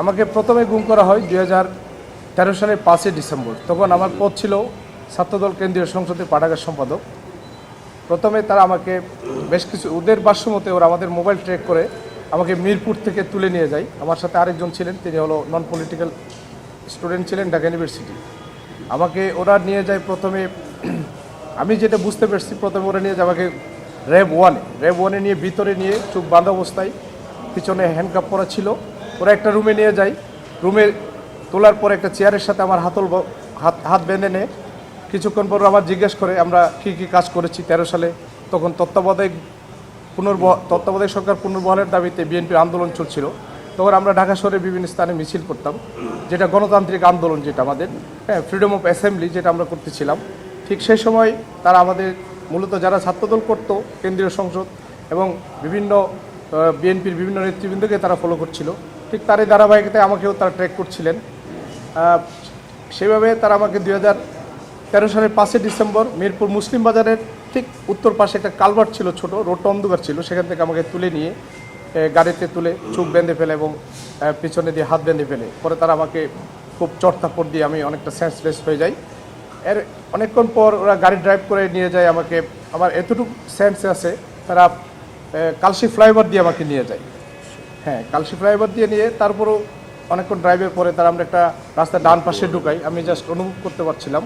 আমাকে প্রথমে গুম করা হয় দুই হাজার তেরো সালের পাঁচই ডিসেম্বর। তখন আমার পদ ছিল ছাত্রদল কেন্দ্রীয় সংসদের পাঠাগার সম্পাদক। প্রথমে তারা আমাকে বেশ কিছু, ওদের বাস্যমতে ওরা আমাদের মোবাইল ট্র্যাক করে আমাকে মিরপুর থেকে তুলে নিয়ে যায়। আমার সাথে আরেকজন ছিলেন, তিনি হলো নন পলিটিক্যাল স্টুডেন্ট ছিলেন ঢাকা ইউনিভার্সিটি আমাকে ওরা নিয়ে যায় প্রথমে, আমি যেটা বুঝতে পারছি, প্রথমে ওরা নিয়ে যায় আমাকে র্যাব ওয়ানে র্যাব ওয়ানে নিয়ে ভিতরে নিয়ে চোখ বাঁধা অবস্থায়, পিছনে হ্যান্ডকাপ পরা ছিল। ওরা একটা রুমে নিয়ে যায়। রুমে তোলার পর একটা চেয়ারের সাথে আমার হাতল হাত হাত বেঁধে নেয়। কিছুক্ষণ পর আমার জিজ্ঞেস করে, আমরা কি কি কাজ করেছি তেরো সালে? তখন তত্ত্বাবধায়ক পুনর্ব তত্ত্বাবধায়ক সরকার পুনর্বহালের দাবিতে বিএনপির আন্দোলন চলছিল। তখন আমরা ঢাকা শহরে বিভিন্ন স্থানে মিছিল করতাম, যেটা গণতান্ত্রিক আন্দোলন যেটা আমাদের হ্যাঁ ফ্রিডম অফ অ্যাসেম্বলি যেটা আমরা করতেছিলাম। ঠিক সেই সময় তারা আমাদের মূলত যারা ছাত্রদল করত, কেন্দ্রীয় সংসদ এবং বিভিন্ন বিএনপির বিভিন্ন নেতৃবৃন্দকে তারা ফলো করছিল। ঠিক তারই ধারাবাহিকতায় আমাকেও তারা ট্র্যাক করছিলেন। সেভাবে তারা আমাকে দুই হাজার তেরো সালের পাঁচই ডিসেম্বর মিরপুর মুসলিম বাজারের ঠিক উত্তর পাশে একটা কালভার্ট ছিল ছোট রোডটা অন্ধকার ছিল, সেখান থেকে আমাকে তুলে নিয়ে গাড়িতে তুলে চোখ বেঁধে ফেলে এবং পিছনে দিয়ে হাত বেঁধে ফেলে। পরে তারা আমাকে খুব চটথাপড় দিয়ে আমি অনেকটা সেন্সলেস হয়ে যাই। এর অনেকক্ষণ পর ওরা গাড়ি ড্রাইভ করে নিয়ে যায় আমাকে। আমার এতটুকু সেন্স আছে, তারা কালশি ফ্লাইওভার দিয়ে আমাকে নিয়ে যায়। হ্যাঁ কালশি ফ্লাইওভার দিয়ে নিয়ে তারপরও অনেকক্ষণ ড্রাইভের পরে তারা আমরা একটা রাস্তা ডান পাশে ঢুকাই। আমি জাস্ট অনুভব করতে পারছিলাম।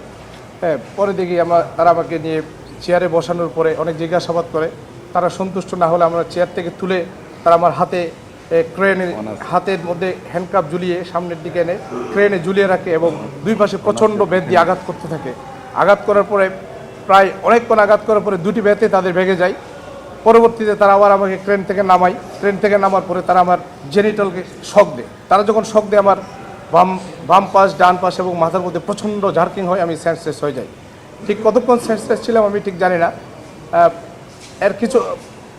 হ্যাঁ পরে দেখি আমরা তারা আমাকে নিয়ে চেয়ারে বসানোর পরে অনেক জিজ্ঞাসাবাদ করে। তারা সন্তুষ্ট না হলে আমরা চেয়ার থেকে তুলে তারা আমার হাতে ক্রেনে হাতের মধ্যে হ্যান্ডকাপ ঝুলিয়ে সামনের দিকে এনে ক্রেনে ঝুলিয়ে রাখে এবং দুই পাশে প্রচণ্ড বেদ দিয়ে আঘাত করতে থাকে। আঘাত করার পরে প্রায় অনেকক্ষণ আঘাত করার পরে দুটি বেতে তাদের ভেঙে যায়। পরবর্তীতে তারা আবার আমাকে ট্রেন থেকে নামাই ট্রেন থেকে নামার পরে তারা আমার জেনিটালকে শক দেয়। তারা যখন শক দেয় আমার বাম বাম পাশ, ডান পাশ এবং মাথার মধ্যে প্রচণ্ড জার্কিং হয়, আমি সেন্সলেস হয়ে যাই। ঠিক কতক্ষণ সেন্সলেস ছিলাম আমি ঠিক জানি না। এর কিছু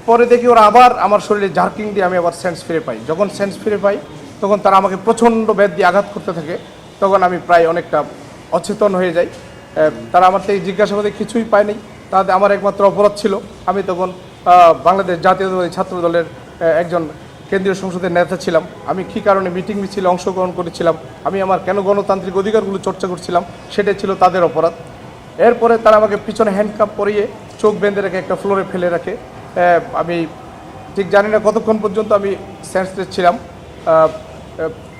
পরে দেখি ওরা আবার আমার শরীরে জার্কিং দিয়ে আমি আবার সেন্স ফিরে পাই। যখন সেন্স ফিরে পাই, তখন তারা আমাকে প্রচণ্ড ব্যাধ দিয়ে আঘাত করতে থাকে। তখন আমি প্রায় অনেকটা অচেতন হয়ে যাই। তারা আমার থেকে জিজ্ঞাসাবাদে কিছুই পায়নি তাদের, আমার একমাত্র অপরাধ ছিল। আমি তখন বাংলাদেশ জাতীয়তাবাদী ছাত্র দলের একজন কেন্দ্রীয় সংসদের নেতা ছিলাম। আমি কী কারণে মিটিং মিছিলে অংশগ্রহণ করেছিলাম? আমি আমার কেন গণতান্ত্রিক অধিকারগুলো চর্চা করছিলাম? সেটাই ছিল তাদের অপরাধ। এরপরে তারা আমাকে পিছনে হ্যান্ডকাপ পরিয়ে চোখ বেঁধে রেখে একটা ফ্লোরে ফেলে রাখে। আমি ঠিক জানি না কতক্ষণ পর্যন্ত আমি সেন্সলেস ছিলাম।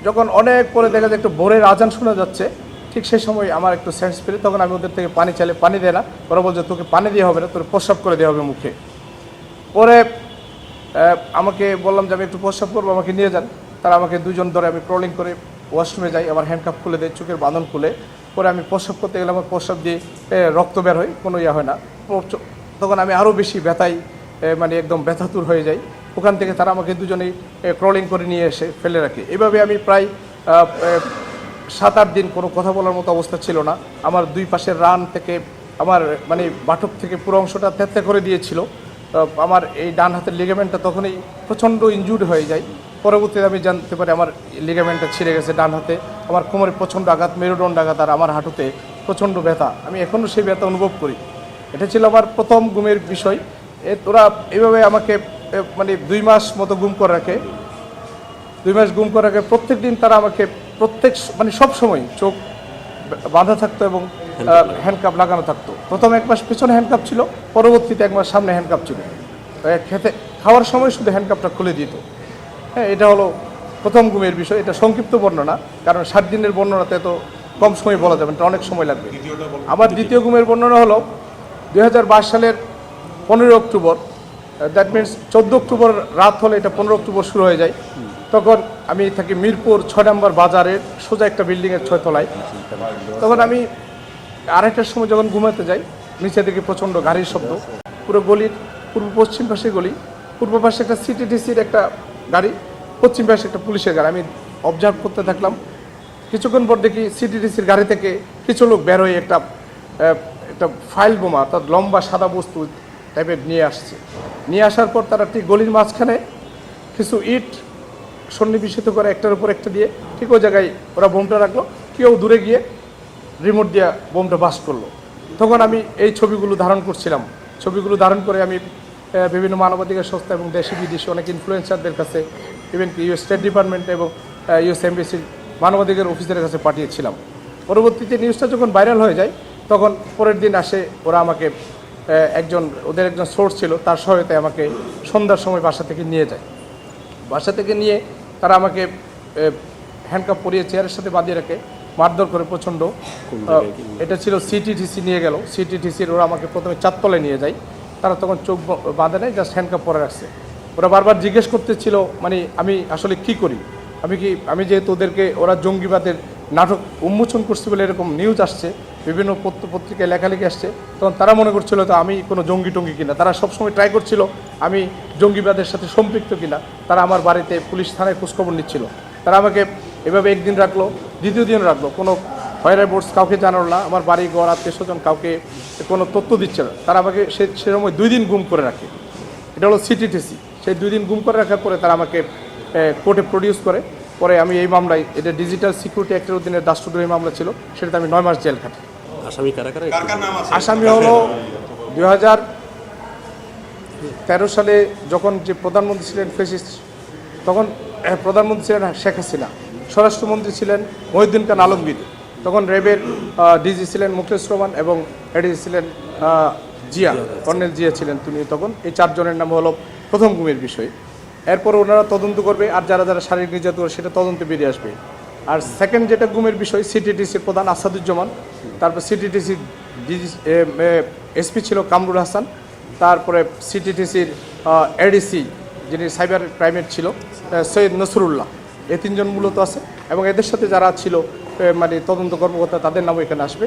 যখন অনেক পরে দেখা যায় একটু ভোরের আজান শোনা যাচ্ছে, ঠিক সেই সময় আমার একটু সেন্স ফিরে তখন আমি ওদের থেকে পানি চাইলে পানি দেয় না। ওরা বলছে, তোকে পানি দিয়ে হবে না, তোর প্রস্রাব করে দেওয়া হবে মুখে। পরে আমাকে বললাম যে আমি একটু প্রস্রাব করব আমাকে নিয়ে যান। তারা আমাকে দুজন ধরে আমি ক্রলিং করে ওয়াশরুমে যাই আমার হ্যান্ডকাপ খুলে দেয় চোখের বাঁধন খুলে। পরে আমি প্রস্রাব করতে গেলে আমার প্রস্রাব দিয়ে রক্ত বের হয় কোনো ইয়ে হয় না। তখন আমি আরও বেশি ব্যথায় এ, মানে একদম ব্যথাতুর হয়ে যাই। ওখান থেকে তারা আমাকে দুজনেই ক্রলিং করে নিয়ে এসে ফেলে রাখে। এভাবে আমি প্রায় সাত আট দিন কোনো কথা বলার মতো অবস্থা ছিল না। আমার দুই পাশের রান থেকে আমার মানে বাটক থেকে পুরো অংশটা তেতে করে দিয়েছিল। আমার এই ডান হাতের লিগামেন্টটা তখনই প্রচণ্ড ইনজুর্ড হয়ে যায়। পরবর্তীতে আমি জানতে পারি আমার লিগামেন্টটা ছিঁড়ে গেছে ডান হাতে। আমার কোমরে প্রচণ্ড আঘাত, মেরুদণ্ড আঘাত আর আমার হাঁটুতে প্রচণ্ড ব্যথা। আমি এখনও সেই ব্যথা অনুভব করি। এটা ছিল আমার প্রথম গুমের বিষয়। এ তোরা এইভাবে আমাকে মানে দুই মাস মতো গুম করে রাখে। দুই মাস গুম করে রাখে। প্রত্যেক দিন তারা আমাকে প্রত্যেক মানে সব সময় চোখ বাঁধা থাকতো এবং হ্যান্ডকাপ লাগানো। থাকতো। প্রথম এক মাস পিছনে হ্যান্ডকাপ ছিল পরবর্তীতে এক মাস সামনে হ্যান্ডকাপ ছিল। খেতে খাওয়ার সময় শুধু হ্যান্ডকাপটা খুলে দিত। হ্যাঁ এটা হলো প্রথম গুমের বিষয়। এটা সংক্ষিপ্ত বর্ণনা কারণ সাত দিনের বর্ণনাতে তো কম সময় বলা যাবে না, এটা অনেক সময় লাগবে। আমার দ্বিতীয় গুমের বর্ণনা হলো দুই সালের পনেরোই অক্টোবর দ্যাট মিনস চোদ্দ অক্টোবর রাত হলে এটা পনেরো অক্টোবর শুরু হয়ে যায়। তখন আমি থাকি মিরপুর ছয় নম্বর বাজারের সোজা একটা বিল্ডিংয়ের ছয় তলায়। তখন আমি আড়াইটার সময় যখন ঘুমাতে যাই নিচে থেকে প্রচণ্ড গাড়ির শব্দ, পুরো গলির পূর্ব পশ্চিম পাশে গলি, পূর্ব পাশে একটা সিটিডিসির একটা গাড়ি, পশ্চিম পাশে একটা পুলিশের গাড়ি। আমি অবজার্ভ করতে থাকলাম। কিছুক্ষণ পর দেখি সিটিডিসির গাড়ি থেকে কিছু লোক বের হয়ে একটা একটা ফাইল বোমা, অর্থাৎ লম্বা সাদা বস্তু টাইপের নিয়ে আসছে। নিয়ে আসার পর তারা ঠিক গলির মাঝখানে কিছু ইট সন্নিবেশিত করে একটার উপর একটা দিয়ে ঠিক ওই জায়গায় ওরা বোমটা রাখল। কেউ দূরে গিয়ে রিমোট দিয়ে বোমটা বাস করল। তখন আমি এই ছবিগুলো ধারণ করছিলাম। ছবিগুলো ধারণ করে আমি বিভিন্ন মানবাধিকার সংস্থা এবং দেশি বিদেশি অনেক ইনফ্লুয়েন্সারদের কাছে ইভেন ইউ স্টেট ডিপার্টমেন্ট এবং ইউএস এমবিসির মানবাধিকার অফিসারের কাছে পাঠিয়েছিলাম। পরবর্তীতে নিউজটা যখন ভাইরাল হয়ে যায়, তখন পরের দিন আসে ওরা আমাকে একজন, ওদের একজন সোর্স ছিল, তার সহায়তায় আমাকে সন্ধ্যার সময় বাসা থেকে নিয়ে যায়। বাসা থেকে নিয়ে তারা আমাকে হ্যান্ডকাপ পরিয়ে চেয়ারের সাথে বাঁধিয়ে রাখে। মারধর করে প্রচণ্ড। এটা ছিল সিটিটিসি নিয়ে গেল। সিটিটিসির ওরা আমাকে প্রথমে চারতলায় নিয়ে যায়। তারা তখন চোখ বাঁধে নেয় জাস্ট হ্যান্ডকাপ পরে রাখছে। ওরা বারবার জিজ্ঞেস করতেছিল মানে আমি আসলে কি করি? আমি কি আমি যেহেতু ওদেরকে ওরা জঙ্গিবাদের নাটক উন্মোচন করছে বলে এরকম নিউজ আসছে বিভিন্ন পত্র পত্রিকায় লেখালেখি আসছে তখন তারা মনে করছিল তো আমি কোনো জঙ্গি টঙ্গি কিনা। তারা সবসময় ট্রাই করছিল আমি জঙ্গিবাদের সাথে সম্পৃক্ত কিনা। তারা আমার বাড়িতে পুলিশ থানায় খোঁজখবর নিচ্ছিল। তারা আমাকে এভাবে একদিন রাখল দ্বিতীয় দিন রাখল কোনো হয়রাই বোর্ডস কাউকে জানালো না। আমার বাড়ি ঘর আত্মীয় স্বজন কাউকে কোনো তথ্য দিচ্ছে না। তারা আমাকে সে সে সময় দুই দিন গুম করে রাখে। এটা হলো সিটিটিসি সেই দুই দিন গুম করে রাখার পরে তারা আমাকে কোর্টে প্রডিউস করে। পরে আমি এই মামলায় এটা ডিজিটাল সিকিউরিটি অ্যাক্টের অধীনে দাসটুদ্রোহী মামলা ছিল সেটাতে আমি নয় মাস জেল খাটি আসামি কারা কারা? আসামি হলো দুই হাজার তেরো সালে যখন যে প্রধানমন্ত্রী ছিলেন ফেসিস তখন প্রধানমন্ত্রী ছিলেন শেখ হাসিনা। স্বরাষ্ট্রমন্ত্রী ছিলেন মহিউদ্দিন খান আলমগীর। তখন র্যাবের ডিজি ছিলেন মুকেশ রহমান এবং এডিজি ছিলেন জিয়া, কর্নেল জিয়া ছিলেন তিনি তখন। এই চারজনের নাম হলো প্রথম গুমের বিষয়। এরপর ওনারা তদন্ত করবে আর যারা যারা শারীরিক নির্যাতন সেটা তদন্তে বেরিয়ে আসবে। আর সেকেন্ড যেটা গুমের বিষয় সিটিটিসির প্রধান আসাদুজ্জামান, তারপর সিটিটিসি এসপি ছিল কামরুল হাসান, তারপরে সিটিটিসির এডিসি যিনি সাইবার ক্রাইমের ছিল সৈয়দ নসরুল্লাহ। এই তিনজন মূলত আছে এবং এদের সাথে যারা ছিল মানে তদন্ত কর্মকর্তা, তাদের নামও এখানে আসবে।